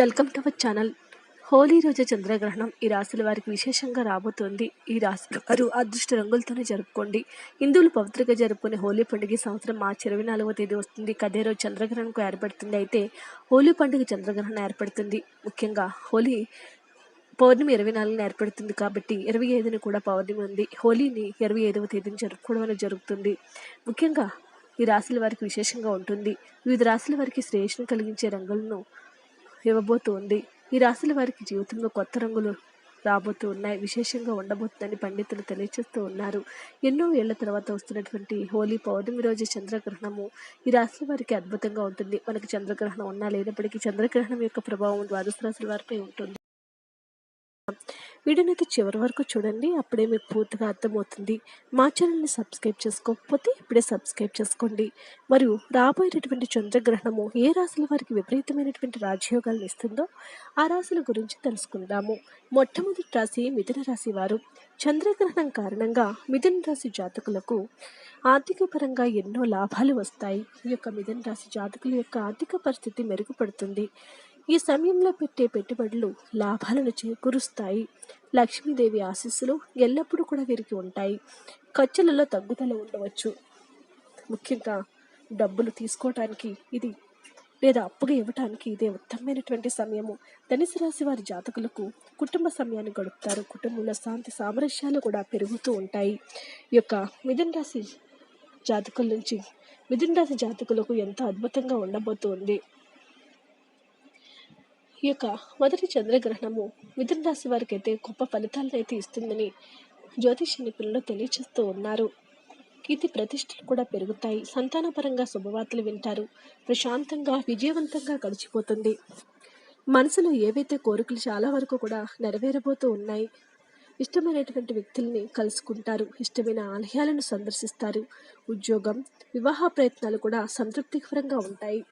Welcome to our channel. Holi రోజు చంద్రగ్రహణం ఈ రాశుల వారికి విశేషంగా రాబోతోంది. ఈ రాశుల వారు అదృష్ట రంగులతోనే జరుపుకోండి. హిందువులు పవిత్రగా జరుపుకునే హోలీ పండుగ సంవత్సరం మార్చి ఇరవై నాలుగవ తేదీ వస్తుంది. అదే రోజు చంద్రగ్రహణంకు ఏర్పడుతుంది అయితే హోలీ పండుగ చంద్రగ్రహణం ఏర్పడుతుంది. ముఖ్యంగా హోలీ పౌర్ణమి ఇరవై నాలుగున ఏర్పడుతుంది కాబట్టి ఇరవై ఐదున కూడా పౌర్ణమి ఉంది. హోలీని ఇరవై ఐదవ తేదీని జరుపుకోవడం అనేది జరుగుతుంది. ముఖ్యంగా ఈ రాశుల వారికి విశేషంగా ఉంటుంది. వివిధ రాశుల వారికి శ్రేయస్సును కలిగించే రంగులను ఇవ్వబోతోంది ఈ రాశుల వారికి జీవితంలో కొత్త రంగులు రాబోతూ ఉన్నాయి. విశేషంగా ఉండబోతుందని పండితులు తెలియజేస్తూ ఉన్నారు. ఎన్నో ఏళ్ళ తర్వాత వస్తున్నటువంటి హోలీ పౌర్ణమి రోజు చంద్రగ్రహణము ఈ రాశుల వారికి అద్భుతంగా ఉంటుంది. మనకి చంద్రగ్రహణం ఉన్నా లేనప్పటికీ చంద్రగ్రహణం యొక్క ప్రభావం ద్వాదశ రాశుల వారిపై ఉంటుంది. వీడియోనైతే చివరి వరకు చూడండి. అప్పుడే మీకు పూర్తిగా అర్థమవుతుంది. మా ఛానల్ని సబ్స్క్రైబ్ చేసుకోకపోతే ఇప్పుడే సబ్స్క్రైబ్ చేసుకోండి. మరియు రాబోయేటటువంటి చంద్రగ్రహణము ఏ రాశుల వారికి విపరీతమైనటువంటి రాజయోగాలను ఇస్తుందో ఆ రాశుల గురించి తెలుసుకుందాము. మొట్టమొదటి రాశి మిథున రాశి వారు. చంద్రగ్రహణం కారణంగా మిథున రాశి జాతకులకు ఆర్థిక పరంగా ఎన్నో లాభాలు వస్తాయి. ఈ యొక్క మిథున రాశి జాతకుల యొక్క ఆర్థిక పరిస్థితి మెరుగుపడుతుంది. ఈ సమయంలో పెట్టే పెట్టుబడులు లాభాలను చేకూరుస్తాయి. లక్ష్మీదేవి ఆశీస్సులు ఎల్లప్పుడూ కూడా వీరికి ఉంటాయి. ఖర్చులలో తగ్గుదల ఉండవచ్చు. ముఖ్యంగా డబ్బులు తీసుకోవటానికి ఇది లేదా అప్పుగా ఇవ్వటానికి ఇదే ఉత్తమమైనటువంటి సమయము. ధనుసు రాశి వారి జాతకులకు కుటుంబ సమయాన్ని గడుపుతారు. కుటుంబంలో శాంతి సామరస్యాలు కూడా పెరుగుతూ ఉంటాయి. ఈ యొక్క మిథున రాశి జాతకుల నుంచి మిథున రాశి జాతకులకు ఎంతో అద్భుతంగా ఉండబోతుంది. ఈ యొక్క మొదటి చంద్రగ్రహణము మిథున రాశి వారికి అయితే గొప్ప ఫలితాలను అయితే ఇస్తుందని జ్యోతిష నిపుణులు తెలియచేస్తూ ఉన్నారు. కీర్తి ప్రతిష్టలు కూడా పెరుగుతాయి. సంతానపరంగా శుభవార్తలు వింటారు. ప్రశాంతంగా విజయవంతంగా గడిచిపోతుంది. మనసులో ఏవైతే కోరికలు చాలా వరకు కూడా నెరవేరబోతూ ఉన్నాయి ఇష్టమైనటువంటి వ్యక్తుల్ని కలుసుకుంటారు. ఇష్టమైన ఆలయాలను సందర్శిస్తారు. ఉద్యోగం వివాహ ప్రయత్నాలు కూడా సంతృప్తికరంగా ఉంటాయి.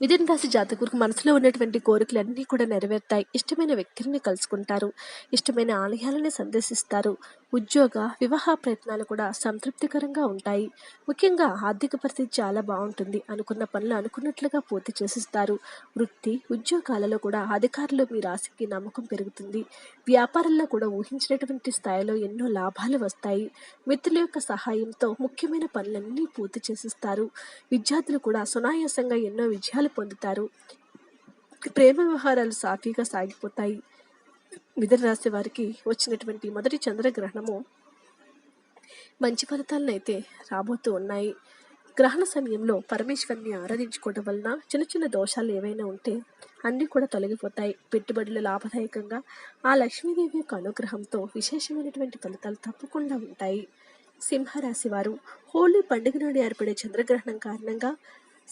మిథున రాశి జాతకులకు మనసులో ఉన్నటువంటి కోరికలన్నీ కూడా నెరవేరుతాయి. ఇష్టమైన వ్యక్తుల్ని కలుసుకుంటారు. ఇష్టమైన ఆలయాలని సందర్శిస్తారు. ఉద్యోగ వివాహ ప్రయత్నాలు కూడా సంతృప్తికరంగా ఉంటాయి. ముఖ్యంగా ఆర్థిక పరిస్థితి చాలా బాగుంటుంది అనుకున్న పనులు అనుకున్నట్లుగా పూర్తి చేసిస్తారు. వృత్తి ఉద్యోగాలలో కూడా అధికారులు మీ రాశికి నమ్మకం పెరుగుతుంది. వ్యాపారంలో కూడా ఊహించినటువంటి స్థాయిలో ఎన్నో లాభాలు వస్తాయి. మిత్రుల యొక్క సహాయంతో ముఖ్యమైన పనులన్నీ పూర్తి చేసిస్తారు. విద్యార్థులు కూడా సునాయాసంగా ఎన్నో విజయాలు పొందుతారు. ప్రేమ వ్యవహారాలు సాఫీగా సాగిపోతాయి. మిథున రాశి వారికి వచ్చినటువంటి మొదటి చంద్రగ్రహణము మంచి ఫలితాలను అయితే రాబోతూ ఉన్నాయి. గ్రహణ సమయంలో పరమేశ్వరిని ఆరాధించుకోవడం వలన చిన్న చిన్న దోషాలు ఏవైనా ఉంటే అన్నీ కూడా తొలగిపోతాయి. పెట్టుబడులు లాభదాయకంగా ఆ లక్ష్మీదేవి యొక్క అనుగ్రహంతో విశేషమైనటువంటి ఫలితాలు తప్పకుండా ఉంటాయి. సింహరాశి వారు హోలీ పండుగ నాడు ఏర్పడే చంద్రగ్రహణం కారణంగా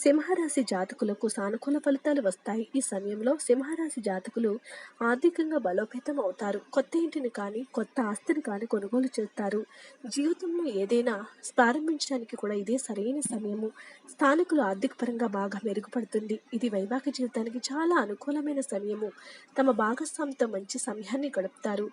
సింహరాశి జాతకులకు సానుకూల ఫలితాలు వస్తాయి. ఈ సమయంలో సింహరాశి జాతకులు ఆర్థికంగా బలోపేతం అవుతారు. కొత్త ఇంటిని కానీ కొత్త ఆస్తిని కానీ కొనుగోలు చేస్తారు. జీవితంలో ఏదైనా ప్రారంభించడానికి కూడా ఇదే సరైన సమయము. స్థానికులు ఆర్థిక పరంగా బాగా మెరుగుపడుతుంది. ఇది వైవాహిక జీవితానికి చాలా అనుకూలమైన సమయము. తమ భాగస్వామితో మంచి సమయాన్ని గడుపుతారు.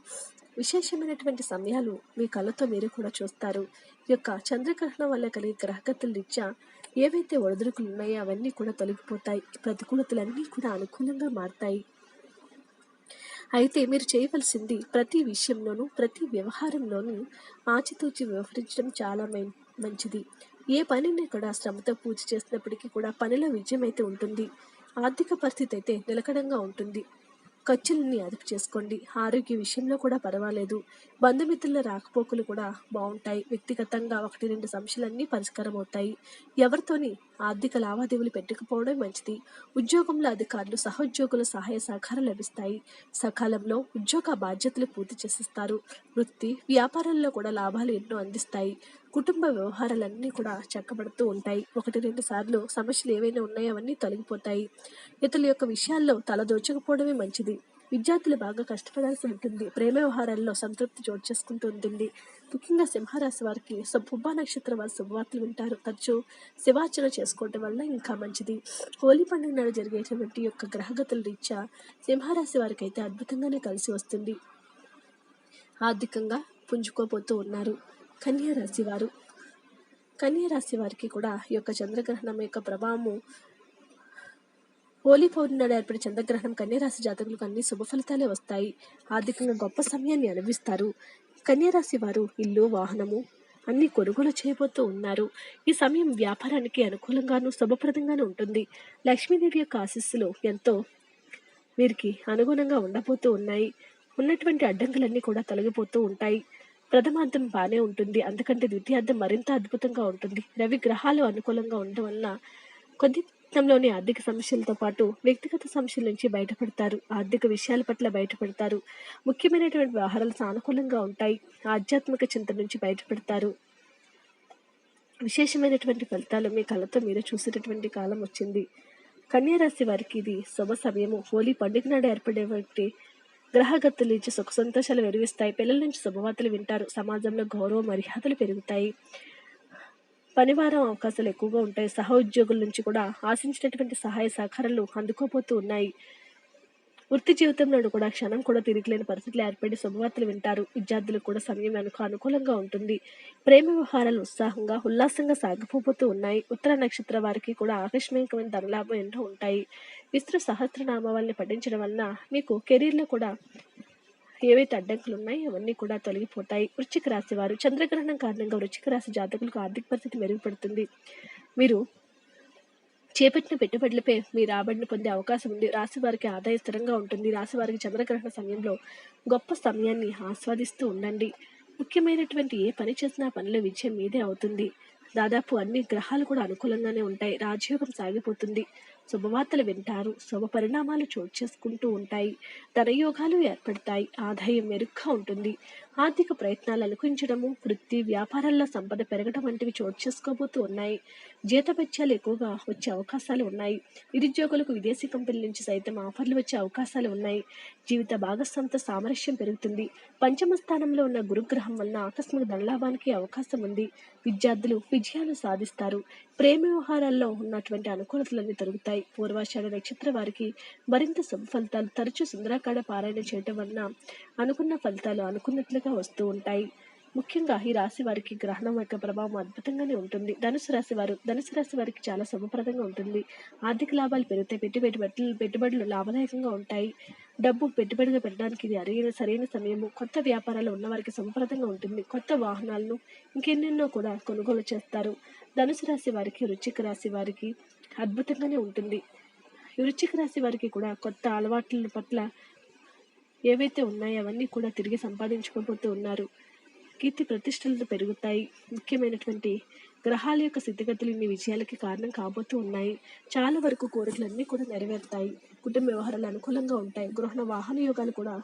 విశేషమైనటువంటి సమయాలు మీ కళ్ళతో మీరు కూడా చూస్తారు. ఈ యొక్క చంద్రగ్రహణం వల్ల కలిగే గ్రహగతుల రీత్యా ఏవైతే ఒడిదుడుకులు ఉన్నాయో అవన్నీ కూడా తొలగిపోతాయి. ప్రతికూలతలన్నీ కూడా అనుకూలంగా మారుతాయి. అయితే మీరు చేయవలసింది ప్రతి విషయంలోనూ ప్రతి వ్యవహారంలోనూ ఆచితూచి వ్యవహరించడం చాలా మంచిది. ఏ పనిని కూడా శ్రమతో పూజ చేసినప్పటికీ కూడా పనిలో విజయం అయితే ఉంటుంది. ఆర్థిక పరిస్థితి అయితే నిలకడంగా ఉంటుంది. ఖర్చుల్ని అదుపు చేసుకోండి. ఆరోగ్య విషయంలో కూడా పర్వాలేదు. బంధుమిత్రుల రాకపోకలు కూడా బాగుంటాయి వ్యక్తిగతంగా ఒకటి రెండు సమస్యలన్నీ పరిష్కారం అవుతాయి ఎవరితోని ఆర్థిక లావాదేవీలు పెట్టకపోవడం మంచిది. ఉద్యోగంలో అధికారులు సహోద్యోగుల సహాయ సహకారం లభిస్తాయి. సకాలంలో ఉద్యోగ బాధ్యతలు పూర్తి చేసిస్తారు. వృత్తి వ్యాపారాల్లో కూడా లాభాలు ఎన్నో అందిస్తాయి. కుటుంబ వ్యవహారాలన్నీ కూడా చక్కబడుతూ ఉంటాయి. ఒకటి రెండు సార్లు సమస్యలు ఏవైనా ఉన్నాయో అవన్నీ తొలగిపోతాయి. ఇతరుల యొక్క విషయాల్లో తలదోచకపోవడమే మంచిది. విద్యార్థులు బాగా కష్టపడాల్సి ఉంటుంది. ప్రేమ వ్యవహారాల్లో సంతృప్తి చోటు చేసుకుంటూ ఉంటుంది. ముఖ్యంగా సింహరాశి వారికి పుబ్బా నక్షత్రం వారి శుభవార్తలు వింటారు. తరచూ శివార్చన చేసుకోవడం వల్ల ఇంకా మంచిది. హోలీ పండుగ నాడు జరిగేటువంటి యొక్క గ్రహగతుల రీత్యా సింహరాశి వారికి అయితే అద్భుతంగానే కలిసి వస్తుంది. ఆర్థికంగా పుంజుకోబోతూ ఉన్నారు. కన్యా రాశి వారు. కన్యా రాశి వారికి కూడా ఈ యొక్క చంద్రగ్రహణం యొక్క ప్రభావము హోలీ పౌర్ణమి నాడు ఏర్పడే చంద్రగ్రహణం కన్యరాశి జాతకులకు అన్ని శుభ ఫలితాలే వస్తాయి. ఆర్థికంగా గొప్ప సమయాన్ని అనుభవిస్తారు. కన్యరాశి వారు ఇల్లు వాహనము అన్ని కొనుగోలు చేయబోతూ ఉన్నారు. ఈ సమయం వ్యాపారానికి అనుకూలంగాను శుభప్రదంగాను ఉంటుంది. లక్ష్మీదేవి యొక్క ఆశీస్సులు ఎంతో వీరికి అనుగుణంగా ఉండబోతూ ఉన్నాయి. ఉన్నటువంటి అడ్డంకులన్నీ కూడా తొలగిపోతూ ఉంటాయి. ప్రథమార్థం బాగానే ఉంటుంది. అందుకంటే ద్వితీయార్థం మరింత అద్భుతంగా ఉంటుంది. రవి గ్రహాలు అనుకూలంగా ఉండడం వలన కొద్ది జీవితంలోని ఆర్థిక సమస్యలతో పాటు వ్యక్తిగత సమస్యల నుంచి బయటపడతారు. ఆర్థిక విషయాల పట్ల బయటపడతారు. ముఖ్యమైనటువంటి వ్యవహారాలు సానుకూలంగా ఉంటాయి. ఆధ్యాత్మిక చింత నుంచి బయటపడతారు. విశేషమైనటువంటి ఫలితాలు మీ కళ్ళతో మీరు చూసేటటువంటి కాలం వచ్చింది. కన్యారాశి వారికి ఇది శుభ సమయము. హోలీ పండుగ నాడు ఏర్పడేటువంటి గ్రహగతులు ఇచ్చి సుఖ సంతోషాలు వెరివిస్తాయి పిల్లల నుంచి శుభవార్తలు వింటారు. సమాజంలో గౌరవ మర్యాదలు పెరుగుతాయి. పనివారం అవకాశాలు ఎక్కువగా ఉంటాయి. సహ ఉద్యోగుల నుంచి కూడా ఆశించినటువంటి సహాయ సహకారాలు అందుకోబోతూ ఉన్నాయి. వృత్తి జీవితంలో కూడా క్షణం కూడా తిరిగిలేని పరిస్థితులు ఏర్పడి శుభవార్తలు వింటారు. విద్యార్థులకు కూడా సమయం వెనుక అనుకూలంగా ఉంటుంది. ప్రేమ వ్యవహారాలు ఉత్సాహంగా ఉల్లాసంగా సాగిపోతూ ఉన్నాయి. ఉత్తర నక్షత్ర వారికి కూడా ఆకస్మికమైన ధనలాభం ఎన్నో ఉంటాయి. విస్తృత సహస్రనామావళిని పఠించడం వలన మీకు కెరీర్లో కూడా ఏవైతే అడ్డంకులు ఉన్నాయో అవన్నీ కూడా తొలగిపోతాయి. వృశ్చిక రాశి వారు చంద్రగ్రహణం కారణంగా వృశ్చిక రాశి జాతకులకు ఆర్థిక పరిస్థితి మెరుగుపడుతుంది. మీరు చేపట్టిన పెట్టుబడులపై మీ రాబడిని పొందే అవకాశం ఉంది. రాశి వారికి ఆదాయ స్థిరంగా ఉంటుంది. రాశి వారికి చంద్రగ్రహణ సమయంలో గొప్ప సమయాన్ని ఆస్వాదిస్తూ ఉండండి. ముఖ్యమైనటువంటి ఏ పని చేసినా పనిలో విజయం మీదే అవుతుంది. దాదాపు అన్ని గ్రహాలు కూడా అనుకూలంగానే ఉంటాయి. రాజయోగం సాగిపోతుంది. శుభవార్తలు వింటారు. శుభ పరిణామాలు చోటు చేసుకుంటూ ఉంటాయి. ధనయోగాలు ఏర్పడతాయి. ఆదాయం మెరుగ్గా ఉంటుంది. ఆర్థిక ప్రయత్నాలు అనుకరించడము వృత్తి వ్యాపారాల్లో సంపద పెరగడం వంటివి చోటు చేసుకోబోతూ ఉన్నాయి. జీతభత్యాలు ఎక్కువగా వచ్చే అవకాశాలు ఉన్నాయి. నిరుద్యోగులకు విదేశీ కంపెనీల నుంచి సైతం ఆఫర్లు వచ్చే అవకాశాలు ఉన్నాయి. జీవిత భాగస్వామితో సామరస్యం పెరుగుతుంది. పంచమ స్థానంలో ఉన్న గురుగ్రహం వలన ఆకస్మిక ధనలాభానికి అవకాశం ఉంది. విద్యార్థులు విజయాలు సాధిస్తారు. ప్రేమ వ్యవహారాల్లో ఉన్నటువంటి అనుకూలతలన్నీ తొలుగుతాయి. పూర్వాషాఢ నక్షత్ర వారికి మరింత శుభ ఫలితాలు తరచూ సుందరాకాండ పారాయణ చేయటం వలన అనుకున్న ఫలితాలు అనుకున్నట్లుగా వస్తూ ఉంటాయి. ముఖ్యంగా ఈ రాశి వారికి గ్రహణం యొక్క ప్రభావం అద్భుతంగానే ఉంటుంది. ధనుసు రాశి వారు ధనుసు రాశి వారికి చాలా శుభప్రదంగా ఉంటుంది. ఆర్థిక లాభాలు పెరిగితే పెట్టుబడి పెట్టుబడులు పెట్టుబడులు లాభదాయకంగా ఉంటాయి. డబ్బు పెట్టుబడిగా పెట్టడానికి ఇది అరైన సరైన సమయము. కొత్త వ్యాపారాలు ఉన్న వారికి శుభప్రదంగా ఉంటుంది. కొత్త వాహనాలను ఇంకెన్నెన్నో కూడా కొనుగోలు చేస్తారు. ధనుసు రాశి వారికి వృశ్చిక రాశి వారికి అద్భుతంగానే ఉంటుంది. ఈ రాశి వారికి కూడా కొత్త అలవాట్ల పట్ల ఏవైతే ఉన్నాయో అవన్నీ కూడా తిరిగి సంపాదించుకోబోతూ ఉన్నారు. కీర్తి ప్రతిష్టలు పెరుగుతాయి. ముఖ్యమైనటువంటి గ్రహాల యొక్క స్థితిగతులు ఇన్ని విజయాలకి కారణం కాబోతూ ఉన్నాయి. చాలా వరకు కోరికలన్నీ కూడా నెరవేరుతాయి. కుటుంబ వ్యవహారాలు అనుకూలంగా ఉంటాయి. గృహణ వాహన యోగాలు కూడా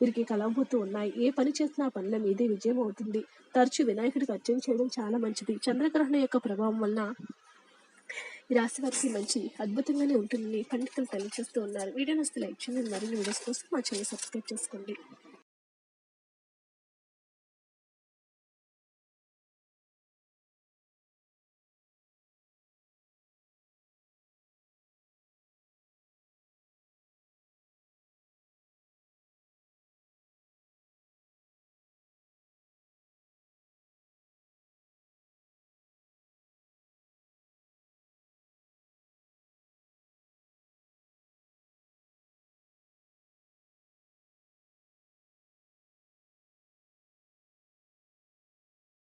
వీరికి కలవబోతూ ఉన్నాయి. ఏ పని చేసినా పనుల మీదే విజయం అవుతుంది. తరచూ వినాయకుడికి అర్చన చేయడం చాలా మంచిది. చంద్రగ్రహణ యొక్క ప్రభావం వలన రాశి వారికి మంచి అద్భుతంగానే ఉంటుందని పండితులు తెలియజేస్తూ ఉన్నారు. వీడియో నస్తే లైక్ చేయండి. మరిన్ని వీడియోస్ కోసం మా ఛానల్ సబ్స్క్రైబ్ చేసుకోండి.